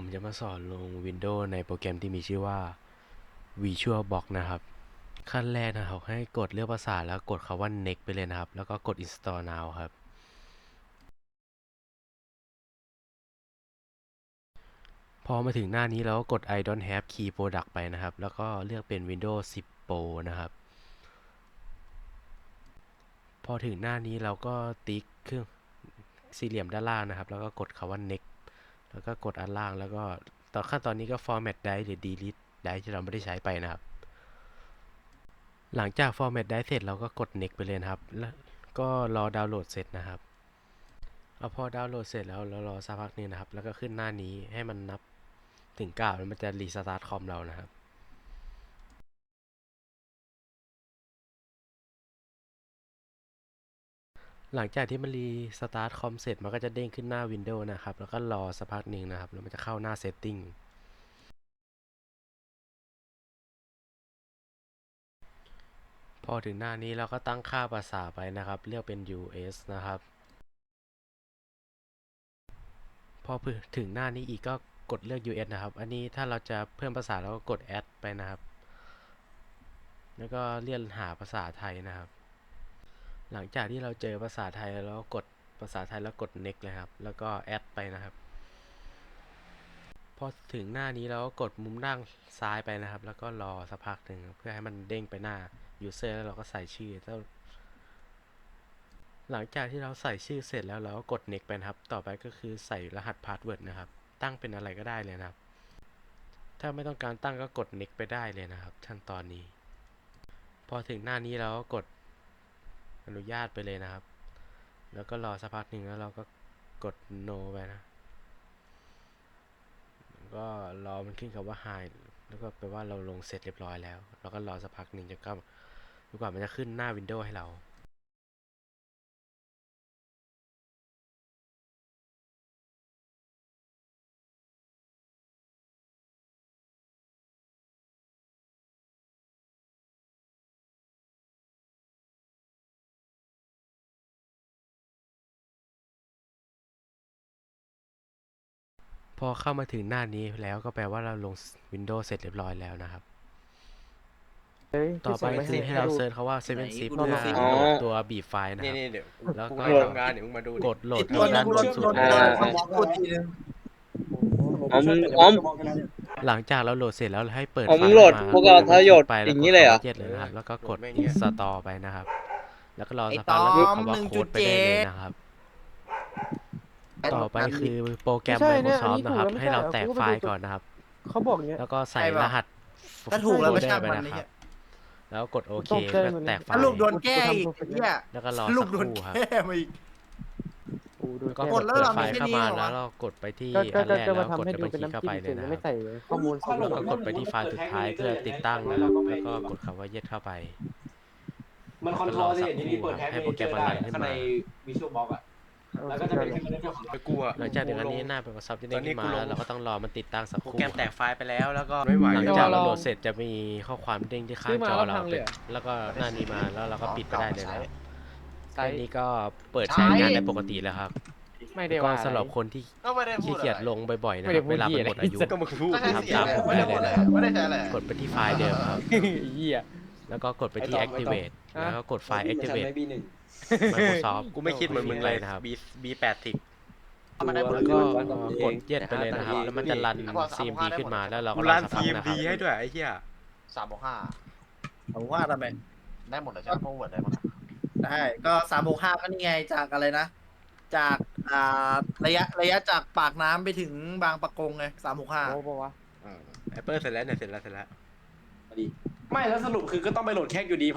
ผมจะมาสอนลง Windows ในโปรแกรมที่มีชื่อว่า VisualBox นะครับ ขั้นแรกนะครับให้กดเลือกภาษาแล้วกดคำว่า next ไปเลยนะครับ แล้วก็กด install now ครับ พอมาถึงหน้านี้เราก็กด I don't have key product ไปนะครับ แล้วก็เลือกเป็น Windows 10 Pro นะครับ พอถึงหน้านี้เราก็ติ๊กเครื่องสี่เหลี่ยมด้านล่างนะครับ แล้วก็กดคำว่า next แล้วก็กดอันล่างแล้วก็ตอนขั้นตอนนี้ก็ format drive หรือ delete drive ที่เราไม่ได้ใช้ไปนะครับ หลังจาก format drive เสร็จเราก็กด next ไปเลยนะครับ แล้วก็รอดาวน์โหลดเสร็จนะครับเอาพอดาวน์โหลดเสร็จแล้วเรารอสักพักหนึงนะครับ แล้วก็ขึ้นหน้านี้ให้มันนับถึงเก้าแล้วมันจะรีสตาร์ทคอมเรานะครับ หลังจากที่มันรีสตาร์ทคอมเสร็จมันก็จะเด้งขึ้นหน้า Windows นะครับ แล้วก็รอสักพักหนึ่งนะครับ แล้วมันจะเข้าหน้า Setting พอถึงหน้านี้เราก็ตั้งค่าภาษาไปนะครับ เลือกเป็น US นะครับ พอถึงหน้านี้อีกก็กดเลือก US นะครับ อันนี้ถ้าเราจะเพิ่มภาษาเราก็กด Add ไปนะครับ แล้วก็เลื่อนหาภาษาไทยนะครับ หลังจากที่เราเจอภาษาไทยแล้วกดภาษาไทยแล้วกด next เลยครับ แล้วก็แอดไปนะครับ พอถึงหน้านี้เราก็กดมุมด้านซ้ายไปนะครับ แล้วก็รอสักพักหนึ่งเพื่อให้มันเด้งไปหน้า user แล้วเราก็ใส่ชื่อแล้วหลังจากที่เราใส่ชื่อเสร็จแล้วเราก็กด next ไปนะครับ ต่อไปก็คือใส่รหัส password นะครับ ตั้งเป็นอะไรก็ได้เลยนะครับ ถ้าไม่ต้องการตั้งก็กด next ไปได้เลยนะครับ ขั้นตอนนี้ พอถึงหน้านี้เราก็กด อนุญาตไปเลยนะครับ แล้วก็รอสักพักหนึ่งแล้วเราก็กด no ไปนะก็รอมันขึ้นคำว่า high แล้วก็แปลว่าเราลงเสร็จเรียบร้อยแล้ว แล้วก็รอสักพักหนึ่งจะก็ดีกว่ามันจะขึ้นหน้า Windows ให้เรา พอเข้ามาถึงหน้านี้แล้วก็แปลว่าเราลง Windows เสร็จเรียบร้อยแล้วนะครับเฮ้ยต่อไปพี่คือส่งให้เราดูเซิร์ชคาว่า7ไหน zip กูเพื่อดูสิโหลดตัวบีบไฟล์นะนี่ครับ นี่เดี๋ยวแล้วก็กูทำงานเดี๋ยวมึงมาดูดิ กดโหลดตัวที่นั้ด้านนบนสุดโดนนะโดครับนพูดทีนึงอ๋ออ๋อมอ๋อม หลังจากเราโหลดเสร็จแล้วให้เปิดอ๋อไฟมึงล์โหลดมาพวกเราทรยศไปอย่างนี้เลยเหรอ เจ็ดเลยนะครับแล้วก็กดโหลดไม่เงี้ย install ไปนะครับ แล้วก็รอไอ้สักพักแล้วกดตอมคำว่าโค้ดไปได้เลยนะครับ ต่อไปคือโปรแกรม ไม่ใช่เนี่ย Microsoft นะครับอันนี้ถูกแล้วไม่ให้เราใช่แตกกูก็ไฟไปล์ดูก่อนนะครับ เขาบอกอย่างเงี้ย แล้วก็ใส่ใช่รปะหัส ถ้าถูกแล้วไม่โฟใช่เดอร์ไปมันนะนี่ครับแล้วกดโอเคตกใจก็หมดเลย แตกไฟถ้าลูกล์โดนแก้อีกไอ้เหี้ยแล้วก็รอลูสักกโดคนรู่ครับ แก้มาอีก โอ้ดูแล้วก็แก้กดแล้วเปิดเราไฟมีล์เข้าแค่นี้มาเหรอวะ แล้วเรากดไปที่ก็อันก็แรกจะแล้มาวกทำดให้ไปดูเป็นที่เข้าน้ำไปจิ้มเลยเฉยนะไม่ครับ ใส่ข้อมูลสดแล้วก็กดไปที่ไฟล์สุดท้ายเพื่อติดตั้งนะครับ แล้วก็กดคำว่าเย็ดเข้าไป มันคอนโทรลสิอย่างนี้เปิดแท็บให้โปรแกรมมันรันขึ้นข้างมาในวิชวลบ็อกอะ แล้วก็จะเป็นแค่เรื่องของไปกูอะหลังจากนั้นนี้หน้า Microsoft จะเด้งขึ้นมาตอนนี้กูลง แล้วเราก็ต้องรอมันติดตั้งสักโปรครู่แกรมคแตรับกไฟล์ไปแล้วแล้วก็ไม่ไหวหลังแล้วจากเดี๋เรายวเราโหลดเสร็จจะมีข้อความเด้งที่ข้างซื้อมาจอแล้วเราพังเลยเหรอแล้วก็หน้านี้มาแล้วเราก็ปิดไปได้เลยนะครับใส่แค่นี้ก็เปิดใช้งานได้ปกติแล้วครับไม่ได้ก็ว่า สำหรับคนที่ก็ไม่ได้พูขี้ดเกียจลงบ่อยๆนะไม่คได้รับพูดเวลามันหมดอายุเหี้ยอะไรก็มึงพูดก็ใช่ทำตามผมได้เลยนะไม่ได้ใช้อะไรกดไปที่ไฟล์เดิมครับเหี้ย แล้วก็กดไปที่ ไม่ต้อง activate ไม่ต้อง แล้วก็กดไฟล์ activate บีหนึ่ง Microsoft กูไม่คิดเหมือนมึงเลยนะครับบีบีแปดสิบแล้วก็กดเย็ดไปเลยนะครับ แล้วมันจะรัน CMD ขึ้นมาแล้วเรากูก็รอรันสักพักนะค CMD รับให้ด้วยไอ้เหี้ยสามบวกห้าผมว่าทำไมได้หมดเลยใช่ไหมเพราะเวิร์ดได้หมดได้ก็สามบวกห้าก็นี่ไงจากอะไรนะ จากอ่าระยะระยะจากปากน้ำไปถึงบางปะกงไงสามบวกห้าโอ้ปะวะ แอปเปิลเสร็จแล้วเนี่ยเสร็จแล้วเสร็จแล้ว ไม่แล้วสรุปคือก็ต้องไปโหลดแคกอยู่ดีเพราะ